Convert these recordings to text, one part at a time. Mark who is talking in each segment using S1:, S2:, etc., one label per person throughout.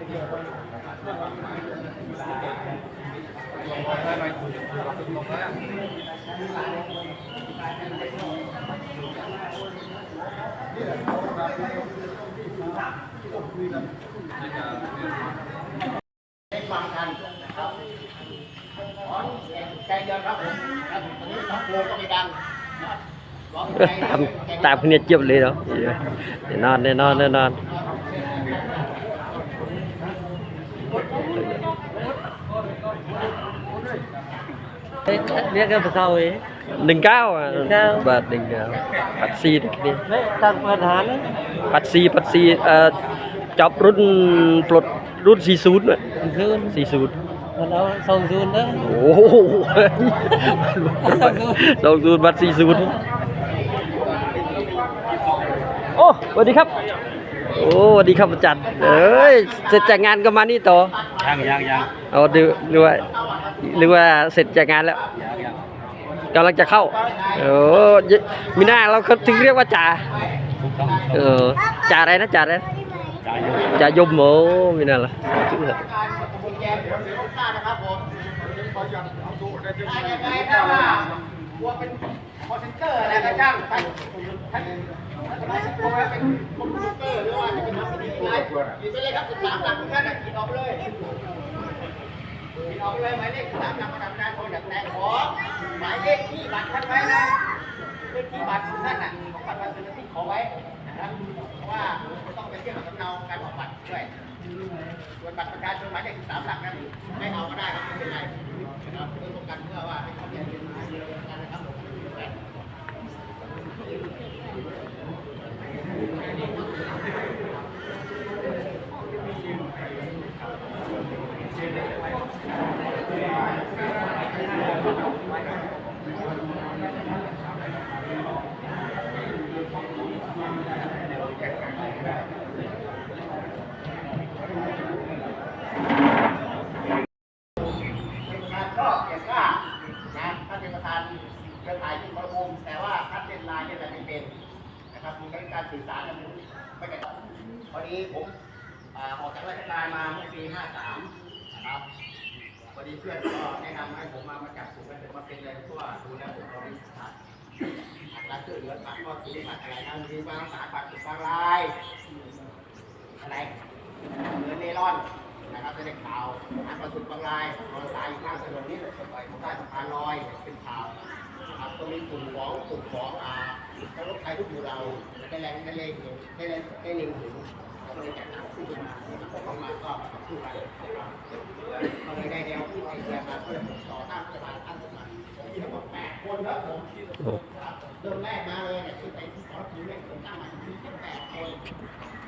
S1: ได้ฟังกันนะครับขอใจเย็ เนี่
S2: ยเจ็ภาษาเอหนึ่งเก้าอะบาทหนึ่งเก้าปัดซีนี่
S3: ไม่ตั้งปัญหาเลย
S2: ปัดซีปัดซีเอ่อจอบรุ่นปลดรุ่นสี่ศูนย์อะ
S3: ซูน
S2: สี่ศูนย์
S3: มันเอาส่งซูนนะ
S2: โอ้โหลองดูบัตรสี่ศูนย์โอ้สวัสดีครับ โอ้สวัสดีครับอาจารย์เอ้ยเสร็จจากงานก็มานี่ต่อ
S3: ยังยังยัง
S2: เอาดูหรือว่าหรือว่าเสร็จจากงานแล้ว
S3: ยังยัง
S2: กำลังจะเข้าโอ้ยมีหน้าเราเขาถึงเรียกว่าจ่า
S3: ถูกต้อง
S2: เออจ่าอะไรนะจ่าอะไรนะ
S3: จ่ายอยู่
S2: จ่ายมโมมีหน้าละ ถึงเหรอ
S1: การกดกุญแจหัวเสือลูกค้านะครับผมได้ยังไงถ้าว่ากลัวเป็นคอนเซนเตอร์อะไรก็ช่างท่านท่านสมาชิกกลัวเป็นคอมพิวเตอร์หรือว่าจะเป็นอะไรหยิบไปเลยครับสามหลักทุกท่านหยิบออกไปเลยหยิบออกไปเลยหมายเลขสามหลักประจำการคนอยางแรกขอหมายเลขที่บัตรท่านไว้นะเลขที่บัตรของท่านน่ะของบัตรประชาชนที่ขอไว้นะครับเพราะว่าต้องไปเทียบกับสำเนาการออกบัตรด้วยส่วนบัตรประชาชนหมายเลขสามหลักนั้นไม่เอาก็ได้ครับไม่เป็นไรนะครับเพื่อป้องกันเพื่อว่าให้เขาเรียนรู้เรียนกันนะครับผมประธาน ก็เกียรติกล้านะท่านเป็นประธานเครือข่ายที่ประมุมแต่ว่าท่านเล่นลน์เล่นอะไรไม่เป็นนะครับมีการสื่อสารกันไม่กันพอดีผมออกจากราชการมาเมื่อปี 53 นะครับ อดีเพื่อนก็แนะนำให้ผมมามาจับกลุ่มกันผมมาเป็นเลยเพราะว่าดูแลผมเราไม่ขาดขาดการช่วยเหลือขาดข้อคิดขาดอะไรนั่นคือบางสารขาดบางรายอะไรเงินเนร่อนนะครับจะได้ข่าวอันประสุดบางรายนอนตายอยู่ข้างถนนนี้เลยปล่อยใต้สะพานลอยเป็นข่าวครับก็มีกลุ่มของกลุ่มของอ่าทั้งรถไฟทุกหมู่เราได้แรงได้เล็งได้แรงได้เล็งถึง ก็เลยจัดหนักขึ้นมาก็ต้องมาก็สู้กันก็เลยได้แนวที่ไอเดียมาเพื่อต่อต้านรัฐบาลตั้งขึ้นมาผมมีทั้งหมดแปดคนครับผม
S2: โอ้
S1: เริ่มแรกมาเลยเนี่ยที่ไปที่ขอถือเนี่ยผมตั้งมาที่แปดคน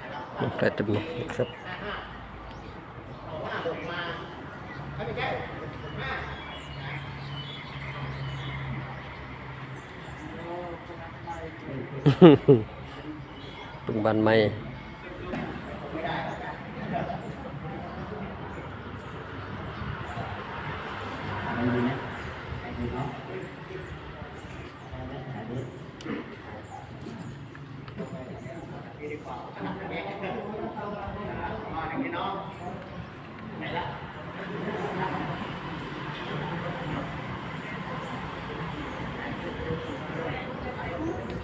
S1: นะครับ
S2: แปดตัวครับ
S1: ห้าห้าเอาห้าหกมาถ้าไม่ใช่ห้า
S2: ปึงบันไม่
S1: ดีดีกว่าขนาดนี้มาอย่างนี้เนาะไหนละ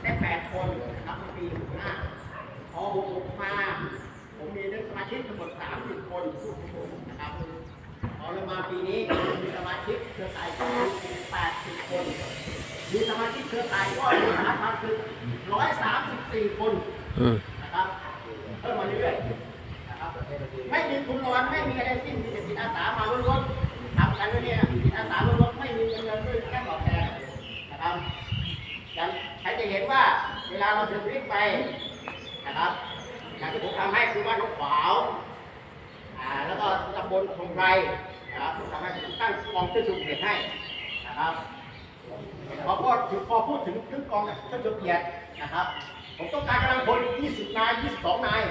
S1: ได้แปดคนนับปีหน้าพอหกมา ผมมีสมาชิก ทั้งหมดสามสิบคนนะครับพอเรามาปีนี้มีสมาชิกเครือข่ายก็แปดสิบคน มีสมาชิกเครือข่ายก็มีสาพันคือร้อยสามสิบสี่คนนะครับเพิ่มมาเรื่อยๆนะครับไม่มีทุนรางวัลไม่มีอะไรสิ้นมีแต่จิตอาสามาล้วนๆทำกันด้วยเนี่ยจิตอาสาล้วนๆไม่มีเงินเดือนด้วยแค่ตอบแทนนะครับดังใครจะเห็นว่าเวลาเราเดินวิ่งไปนะครับ อย่างที่ผมทำให้คือว่านกขวาวอ่าแล้วก็ตำบลคงไพรนะครับผมทำให้ผมตั้งกองช่วยสุขเหตุให้นะครับพอพูดถึงพอพูดถึงเครื่องกองเครื่องจุดเกียรตินะครับ ผมต้องการกำลังพล20 นาย 22 นาย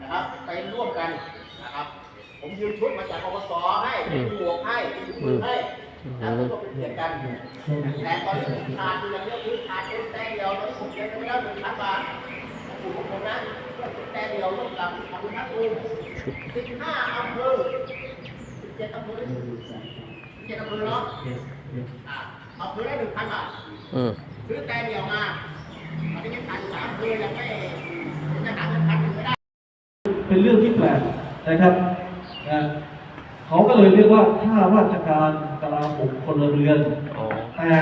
S1: นะครับไปร่วมกันนะครับ ผมยืมชุดมาจากอบสให้มีหมวกให้มีถุงมือให้แล้วก็เป็นเกียรติกัน แต่ตอนนี้ผมขาดอยู่อย่างเดียวคือขาดเอ็นแต้เดียวตอนนี้ผมเก็บไปแล้วหนึ่งพันบาทผมผมนะ แต่เดียวร่วมกับอำเภอท่าตูมสิบห้าอำเภอสิบเจ็ดอำเภอสิบเจ็ดอำเภอเนาะอ่าอำเภอละหนึ่งพันบาท
S2: อืม
S1: ซื้อแต่เดียวมาตอนนี้ยังขายอยู่สามอำเภอยังไม่จะขายเงินพันหนึ่งไม่ได้
S4: เป็นเรื่องที่แปลกนะครับนะเขาก็เลยเรียกว่าข้าราชการกลาโหมพลเรือน
S2: อ๋อ
S4: แต่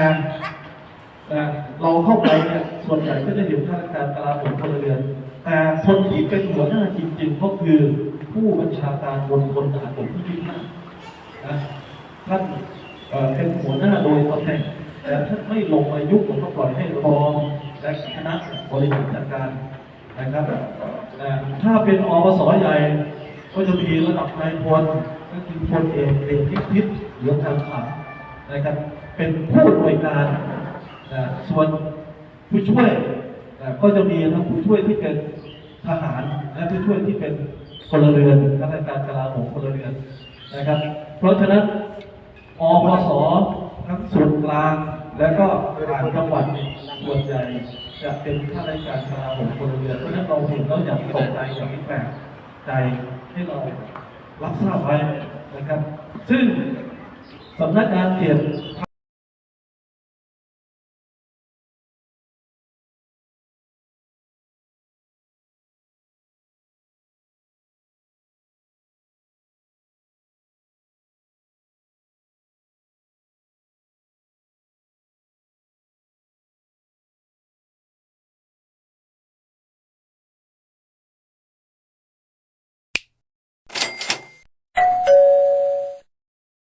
S4: นะเราเข้าไปเนี่ยส่วนใหญ่ก็จะเห็นข้าราชการกลาโหมพลเรือน แต่คนที่เป็นหัวหน้าจริงๆก็คือผู้บัญชาการบนพลทหารบกที่ยี่ห้านะท่านเป็นหัวหน้าโดยตำแหน่งแต่ท่านไม่ลงมายุ่งกับเขาปล่อยให้รองและคณะบริหารจัดการนะครับถ้าเป็นอปสใหญ่ ก็จะมีระดับนายพลก็คือพลเอกเอกพิพิธเหลืองทางขลังนะครับเป็นผู้อำนวยการส่วนผู้ช่วย ก็จะมีทั้งผู้ช่วยที่เป็นทหารและผู้ช่วยที่เป็นพลเรือนข้าราชการกลาโหมพลเรือนนะครับ เพราะฉะนั้นอพสทั้งส่วนกลางและก็ต่างจังหวัดส่วนใหญ่จะเป็นข้าราชการกลาโหมพลเรือนเพราะฉะนั้นเราเห็นแล้วอย่างตกใจอย่างแปลกใจให้เรารับทราบไว้นะครับ ซึ่งสำนักงานเขต